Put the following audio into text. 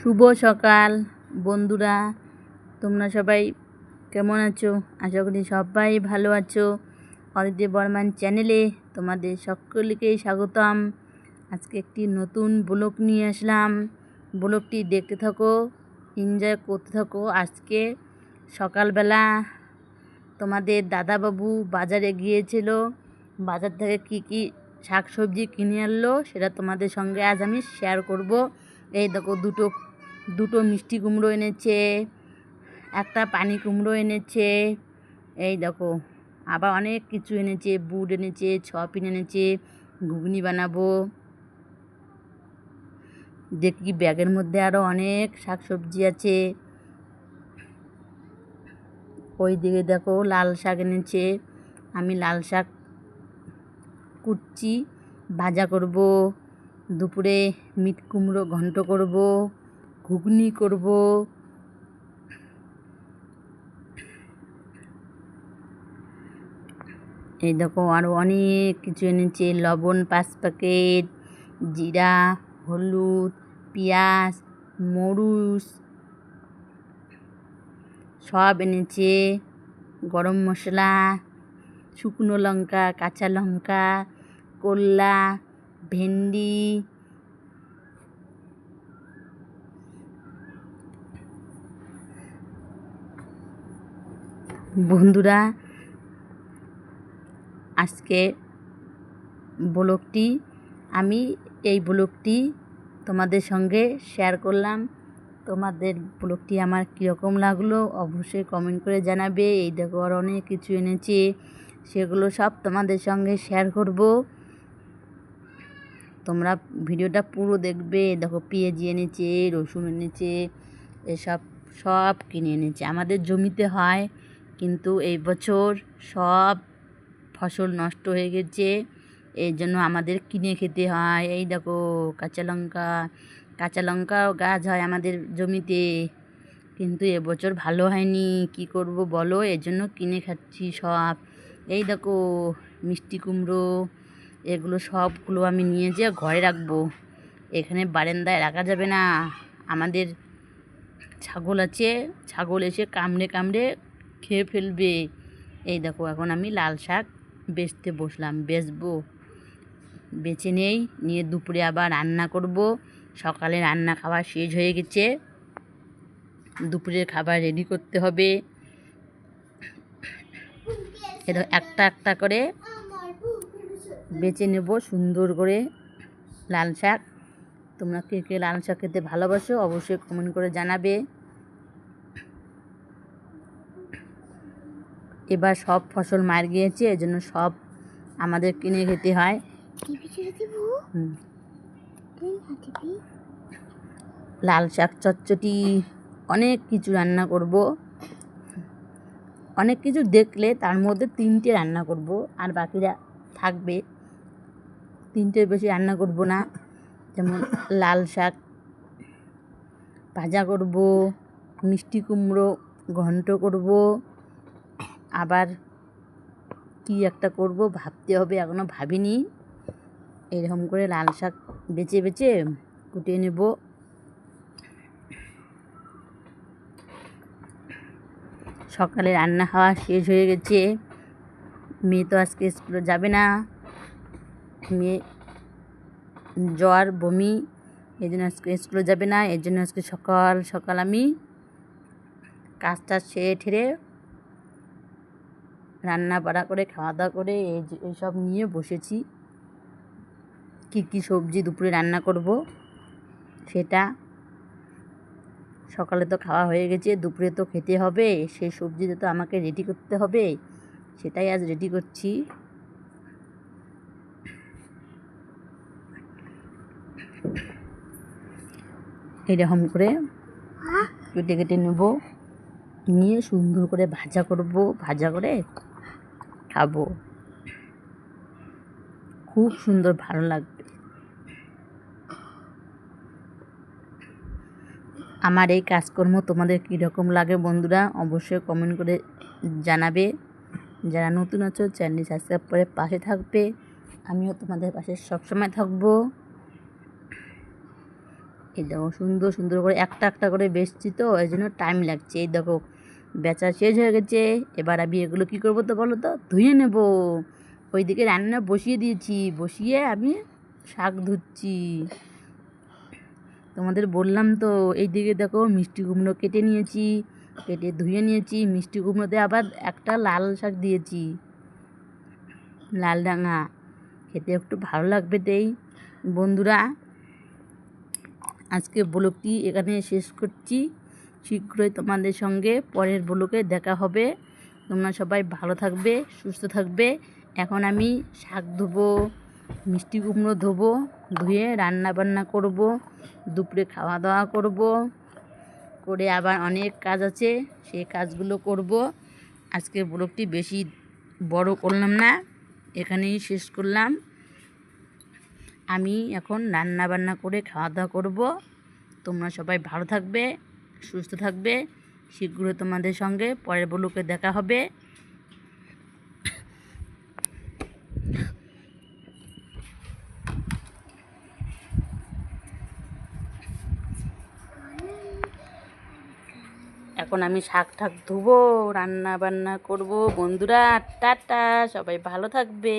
শুভ সকাল, বন্ধুরা। তোমরা সবাই কেমন আছো? আশা করি সবাই ভালো আছো। অদিতি বর্মান চ্যানেলে তোমাদের সকলকেই স্বাগতম। আজকে একটি নতুন ব্লগ নিয়ে আসলাম। ব্লগটি দেখতে থাকো এনজয় করতে থাকো। আজকে সকালবেলা তোমাদের দাদাবাবু বাজারে গিয়েছিল। বাজার থেকে কি কি শাক সবজি কিনে আনলো, সেটা তোমাদের সঙ্গে আজ আমি শেয়ার করব। এই দেখো দুটো দুটো মিষ্টি কুমড়ো এনেছে, একটা পানি কুমড়ো এনেছে, এই দেখো, আবার অনেক কিছু এনেছে, বুট এনেছে, ছপিন এনেছে, ঘুগনি বানাবো। দেখি ব্যাগের মধ্যে আরও অনেক শাক সবজি আছে। ওই দিকে দেখো লাল শাক এনেছে, আমি লাল শাক কুটছি, ভাজা করব, দুপুরে মিট কুমড়ো ঘন্ট করব। ঘুগনি করব। এই দেখো আরও অনেক কিছু এনেছে, লবণ, পাঁচ প্যাকেট জিরা, হলুদ, পেঁয়াজ, মরুচ, সব এনেছে, গরম মশলা, শুকনো লঙ্কা, কাঁচা লঙ্কা, করলা, ভেন্ডি বন্ধুরা, আজকে ব্লগটি, আমি এই ব্লগটি তোমাদের সঙ্গে শেয়ার করলাম। তোমাদের ব্লগটি আমার কীরকম লাগল অবশ্যই কমেন্ট করে জানাবে। এই দেখো আর অনেক কিছু এনেছে, সেগুলো সব তোমাদের সঙ্গে শেয়ার করব। তোমরা ভিডিওটা পুরো দেখবে দেখো পেঁয়াজি এনেছে, রসুন এনেছে, এসব সব কিনে এনেছে। আমাদের জমিতে হয় কিন্তু এই বছর সব ফসল নষ্ট হয়ে গেছে। এই জন্য আমাদের কিনে খেতে হয়। এই দেখো, কাঁচা লঙ্কা, কাঁচা লঙ্কাও গাছ হয় আমাদের জমিতে। কিন্তু এবছর ভালো হয়নি। কি করব বলো? এর জন্য কিনে খাচ্ছি সব। এই দেখো, মিষ্টি কুমড়ো, এগুলো সবগুলো আমি নিয়ে যেয়ে ঘরে রাখব। এখানে বারান্দায় রাখা যাবে না। আমাদের ছাগল আছে, ছাগল এসে কামড়ে কামড়ে খেয়ে ফেলবে। এই দেখো, এখন আমি লাল শাক বেচতে বসলাম। বেচবো বেছে নেই, নিয়ে দুপুরে আবার রান্না করব। সকালে রান্না খাওয়া শেষ হয়ে গেছে। দুপুরের খাবার রেডি করতে হবে। একটা একটা করে বেছে নেব সুন্দর করে লাল শাক। তোমরা কে কে লাল শাক খেতে ভালোবাসো অবশ্যই কমেন্ট করে জানাবে। এবার সব ফসল মার গিয়েছে এজন্য সব আমাদের কিনে খেতে হয়। লাল শাক চচ্চটি অনেক কিছু রান্না করব। অনেক কিছু দেখলে তার মধ্যে তিনটে রান্না করব আর বাকিরা থাকবে। তিনটের বেশি রান্না করব না যেমন লাল শাক ভাজা করব মিষ্টি কুমড়ো ঘন্ট করব। আবার কি একটা করব ভাবতে হবে এখনও ভাবিনি। এরকম করে লাল শাক বেছে বেছে কুটিয়ে নেব। সকালে রান্না খাওয়া শেষ হয়ে গেছে। মেয়ে তো আজকে স্কুলে যাবে না। মেয়ে জ্বর, বমি এই জন্য আজকে স্কুলে যাবে না। এর জন্য আজকে সকাল সকাল আমি কাজটা সেরে ঠেরে রান্না বাড়া করে, খাওয়া দাওয়া করে, এই এইসব নিয়ে বসেছি। কী কী সবজি দুপুরে রান্না করব সেটা সকালে তো খাওয়া হয়ে গেছে, দুপুরে তো খেতে হবে, সেই সবজিটা তো আমাকে রেডি করতে হবে, সেটাই আজ রেডি করছি। এরকম করে কেটে কেটে নেব, নিয়ে সুন্দর করে ভাজা করব, ভাজা করে খাব। খুব সুন্দর, ভালো লাগবে। আমার এই কাজকর্ম তোমাদের কীরকম লাগে বন্ধুরা অবশ্যই কমেন্ট করে জানাবে। যারা নতুন আছো চ্যানেল সাবস্ক্রাইব করে পাশে থাকবে। আমিও তোমাদের পাশে সবসময় থাকব। এই দেখো, সুন্দর সুন্দর করে একটা একটা করে বেচছি তো, এই জন্য টাইম লাগছে। এই দেখো বেচা শেষ হয়ে গেছে। এবার আমি এগুলো কী করব তো বলো তো? ধুয়ে নেব। ওইদিকে রান্না বসিয়ে দিয়েছি। বসিয়ে আমি শাক ধুচ্ছি। তোমাদের বললাম তো, এইদিকে দেখো মিষ্টি কুমড়ো কেটে নিয়েছি। কেটে ধুয়ে নিয়েছি। মিষ্টি কুমড়োতে আবার একটা লাল শাক দিয়েছি। লাল ডাঙা। খেতে একটু ভালো লাগবে তেই। বন্ধুরা, আজকে ব্লগটি এখানে শেষ করছি। শীঘ্রই তোমাদের সঙ্গে পরের ব্লগে দেখা হবে। তোমরা সবাই ভালো থাকবে, সুস্থ থাকবে। এখন আমি শাক ধোবো, মিষ্টি কুমড়ো ধোবো, ধুয়ে রান্না বান্না করব, দুপুরে খাওয়া দাওয়া করব। করে আবার অনেক কাজ আছে সেই কাজগুলো করব। আজকে ব্লগটি বেশি বড় করলাম না, এখানেই শেষ করলাম। আমি এখন রান্না বান্না করে খাওয়া দাওয়া করব। তোমরা সবাই ভালো থাকবে। সুস্থ থাকবে, শীঘ্রই তোমাদের সঙ্গে পরের ব্লকে দেখা হবে। এখন আমি শাক ঠাক ধুবো, রান্না বান্না করব। বন্ধুরা, টাটা, সবাই ভালো থাকবে।